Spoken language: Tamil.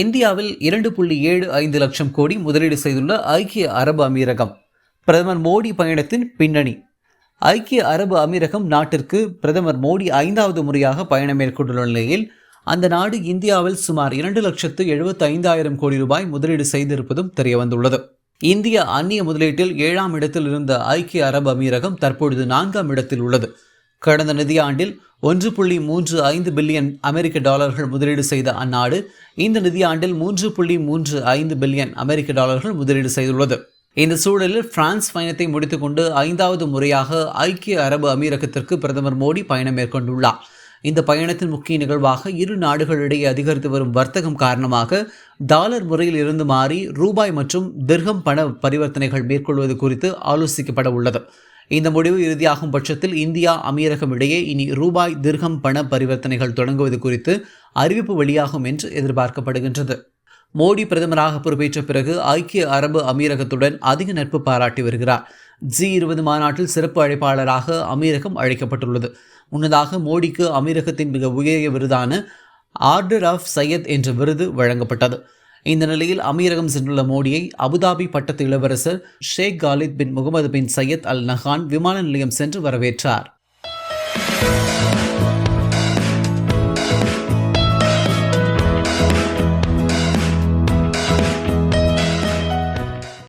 இந்தியாவில் இரண்டு புள்ளி ஏழு ஐந்து லட்சம் கோடி முதலீடு செய்துள்ள ஐக்கிய அரபு அமீரகம். பிரதமர் மோடி பயணத்தின் பின்னணி. ஐக்கிய அரபு அமீரகம் நாட்டிற்கு பிரதமர் மோடி ஐந்தாவது முறையாக பயணம் மேற்கொண்டுள்ள நிலையில் அந்த நாடு இந்தியாவில் சுமார் இரண்டு லட்சத்து எழுபத்தி ஐந்தாயிரம் கோடி ரூபாய் முதலீடு செய்திருப்பதும் தெரியவந்துள்ளது. இந்திய அந்நிய முதலீட்டில் ஏழாம் இடத்தில் இருந்த ஐக்கிய அரபு அமீரகம் தற்பொழுது நான்காம் இடத்தில் உள்ளது. கடந்த நிதியாண்டில் ஒன்று புள்ளி மூன்று ஐந்து பில்லியன் அமெரிக்க டாலர்கள் முதலீடு செய்த அந்நாடு இந்த நிதியாண்டில் மூன்று புள்ளி மூன்று ஐந்து பில்லியன் அமெரிக்க டாலர்கள் முதலீடு செய்துள்ளது. இந்த சூழலில் பிரான்ஸ் பயணத்தை முடித்துக்கொண்டு ஐந்தாவது முறையாக ஐக்கிய அரபு அமீரகத்திற்கு பிரதமர் மோடி பயணம் மேற்கொண்டுள்ளார். இந்த பயணத்தின் முக்கிய நிகழ்வாக இரு நாடுகளிடையே அதிகரித்து வரும் வர்த்தகம் காரணமாக டாலர் முறையில் இருந்து மாறி ரூபாய் மற்றும் திர்கம் பண பரிவர்த்தனைகள் மேற்கொள்வது குறித்து ஆலோசிக்கப்பட உள்ளது. இந்த முடிவு இறுதியாகும் பட்சத்தில் இந்தியா அமீரகம் இடையே இனி ரூபாய் திர்கம் பண பரிவர்த்தனைகள் தொடங்குவது குறித்து அறிவிப்பு வெளியாகும் என்று எதிர்பார்க்கப்படுகின்றது. மோடி பிரதமராக பொறுப்பேற்ற பிறகு ஐக்கிய அரபு அமீரகத்துடன் அதிக நட்பு பாராட்டி வருகிறார். ஜி இருபது மாநாட்டில் சிறப்பு அழைப்பாளராக அமீரகம் அழைக்கப்பட்டுள்ளது. முன்னதாக மோடிக்கு அமீரகத்தின் மிக உயரிய விருதான ஆர்டர் ஆஃப் சையத் என்ற விருது வழங்கப்பட்டது. இந்த நிலையில் அமீரகம் சென்றுள்ள மோடியை அபுதாபி பட்டத்து இளவரசர் Sheikh Khaled bin Mohamed bin Zayed Al Nahyan விமான நிலையம் சென்று வரவேற்றார்.